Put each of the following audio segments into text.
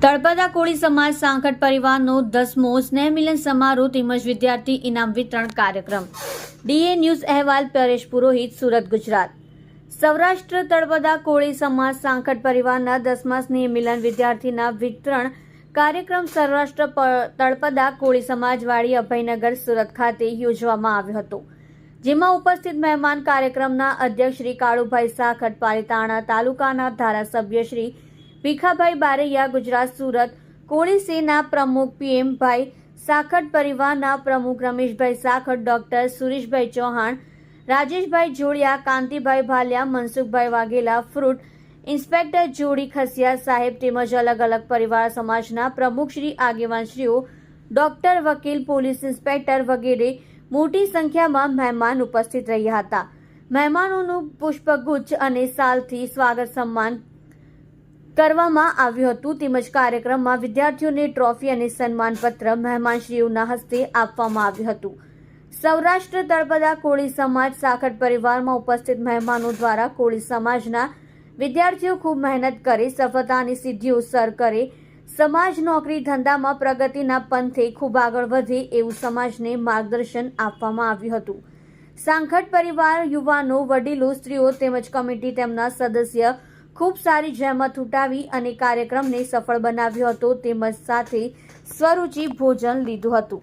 તળપદા કોળી સમાજ સાંખટ પરિવારનો દસમો સ્નેહ મિલન સમારોહ તેમજ વિદ્યાર્થી ઇનામ વિતરણ કાર્યક્રમ. ડીએ ન્યૂઝ અહેવાલ, પરેશ પુરોહિત, સુરત, ગુજરાત. સૌરાષ્ટ્ર તળપદા કોળી સમાજ સાંખટ પરિવારના દસમા સ્નેહ મિલન વિદ્યાર્થીના વિતરણ કાર્યક્રમ સૌરાષ્ટ્ર તળપદા કોળી સમાજવાડી અભયનગર, સુરત ખાતે યોજવામાં આવ્યો હતો. જેમાં ઉપસ્થિત મહેમાન કાર્યક્રમના અધ્યક્ષ શ્રી કાળુભાઈ સાખટ પાલિતાણા તાલુકાના ધારાસભ્ય શ્રી ભીખાભાઈ બારૈયા, ગુજરાત સુરત. કોળી સેના પ્રમુખ પીએમભાઈ સાખટ પરિવારના પ્રમુખ રમેશભાઈ સાખટ ડોક્ટર સુરેશભાઈ ચૌહાણ, રાજેશભાઈ જોડિયા, કાંતિભાઈ ભાલિયા, મનસુખભાઈ વાઘેલા, ફ્રૂટ ઇન્સ્પેક્ટર જોડી ખસિયા સાહેબ તેમજ અલગ અલગ પરિવાર સમાજના પ્રમુખ શ્રી આગેવાનશ્રીઓ, ડોક્ટર વકીલ, પોલીસ ઇન્સ્પેક્ટર વગેરે મોટી સંખ્યામાં મહેમાન ઉપસ્થિત રહ્યા હતા. મહેમાનોનું પુષ્પગુચ્છ અને સાલથી સ્વાગત સન્માન કરવામાં આવ્યું હતું. તેમજ કાર્યક્રમમાં વિદ્યાર્થીઓને ટ્રોફી અને સન્માનપત્ર મહેમાનશ્રીઓના હસ્તે આપવામાં આવ્યું હતું. સૌરાષ્ટ્ર તળપદા કોળી સમાજ સાખર પરિવારમાં ઉપસ્થિત મહેમાનો દ્વારા કોળી સમાજના વિદ્યાર્થીઓ ખૂબ મહેનત કરે સફળતાની સિદ્ધિઓ સર કરે. સમાજ નોકરી ધંધામાં પ્રગતિના પંથે ખૂબ આગળ વધે એવું સમાજને માર્ગદર્શન આપવામાં આવ્યું હતું. સાંખટ પરિવાર, યુવાનો, વડીલો, સ્ત્રીઓ તેમજ કમિટી તેમના સદસ્ય ખૂબ સારી જહેમત ઉઠાવી અને કાર્યક્રમને સફળ બનાવ્યો હતો તેમજ સાથે સ્વરૂચિ ભોજન લીધું હતું.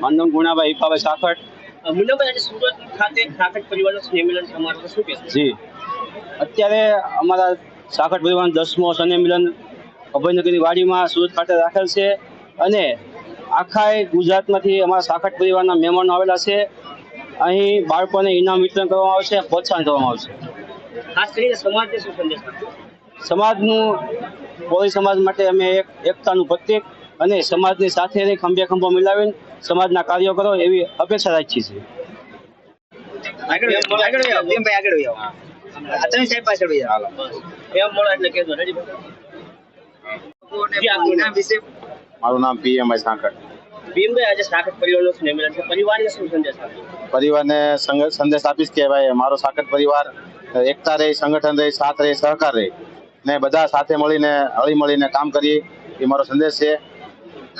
મારું નામ ગુણાભાઈ હિપાભાઈ સાખટ અ, મુન્નાભાઈ સુરત ખાતે સાકટ પરિવારનો સ્નેહમિલન સમારોહ શું કહેશો? જી. અત્યારે અમારા સાખટ પરિવાર દસમો શનિ મિલન અભયનગરની વાડીમાં સુરત ખાતે રાખેલ છે અને આખા ગુજરાતમાંથી અમારા સાખટ પરિવારના મહેમાનો આવેલા છે. અહીં બાળકોને ઇનામ વિતરણ કરવામાં આવશે પ્રોત્સાહન કરવામાં આવશે ખાસ કરીને સમાજને શું સંદેશ સમાજનું કોળી સમાજ માટે અમે એક એકતાનું પ્રત્યેક અને સમાજની સાથે રહી ખંભે ખંભો મિલાવીને સમાજના કાર્યો કરો એવી અપેક્ષા રાખીએ છીએ. આગળ આગળ. આગળ તમે સાહેબ. એમ મળે એટલે કહેજો. મારું નામ પીએમઆઈ સાંકળ. ભીમભાઈ આજે સાકટ પરિવારનો સ્નેહમિલન છે. પરિવારને શું સંદેશ આપશો? પરિવારને સંદેશ આપીશ કે ભાઈ મારો સાકટ પરિવાર એકતા રહે સંગઠન રહે સાથ રહે સહકાર રહે. ને બધા સાથે મળીને હળી મળીને કામ કરીએ એ મારો સંદેશ છે.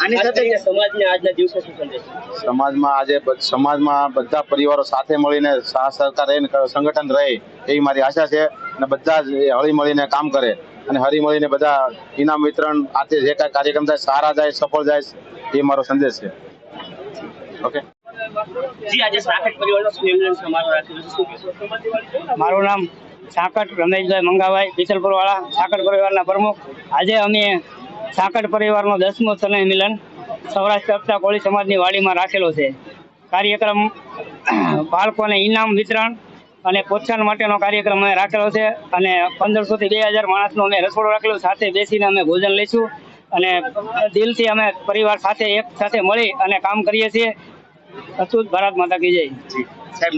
આની સાથે સમાજને આજના દિવસે શું સંદેશ? સમાજમાં આજે સમાજમાં બધા પરિવારો સાથે મળીને સાથ સહકાર રહે સંગઠન રહે એવી મારી આશા છે. અને બધા જ એ હળી મળીને કામ કરે. અને હળી મળીને બધા ઇનામ વિતરણ આતે જે કાંઈ કાર્યક્રમ થાય સારા જાય સફળ જાય એ મારો સંદેશ છે. ઓકે જી આજે સાકટ કહેશો? મારું નામ સાકટ રમેશભાઈ મંગાભાઈ પીસલપુરવાળા સાકટ પરિવારના પ્રમુખ. આજે અમે સાકટ પરિવારનો દસમો સનય મિલન સૌરાષ્ટ્ર કક્ષા કોળી સમાજની વાડીમાં રાખેલો છે. કાર્યક્રમ બાળકોને ઇનામ વિતરણ અને પ્રોત્સાહન માટેનો કાર્યક્રમ અમે રાખેલો છે અને પંદરસોથી બે હજાર માણસનો અમે રસોડો રાખેલો સાથે બેસીને અમે ભોજન લઈશું. અને દિલથી અમે પરિવાર સાથે એક સાથે મળી અને કામ કરીએ છીએ. અતુત ભારત માતા કી જય. સાહેબ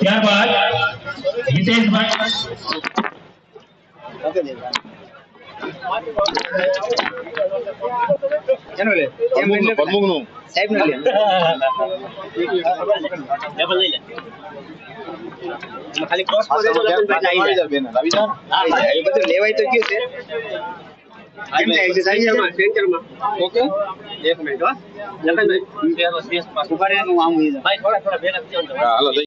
ત્યારબાદ હિતેશભાઈ. એનું લે પ્રમુખનું સાહેબનું લે. લેવલ લઈ લે ખાલી ક્રોસમાં આવી જાય. બેન આવી જાઓ હા હા એ બધું લેવાય તો ગયું છે. ઓકે. એક મિનિટ હો. આમ ભાઈ થોડા થોડા ભેગા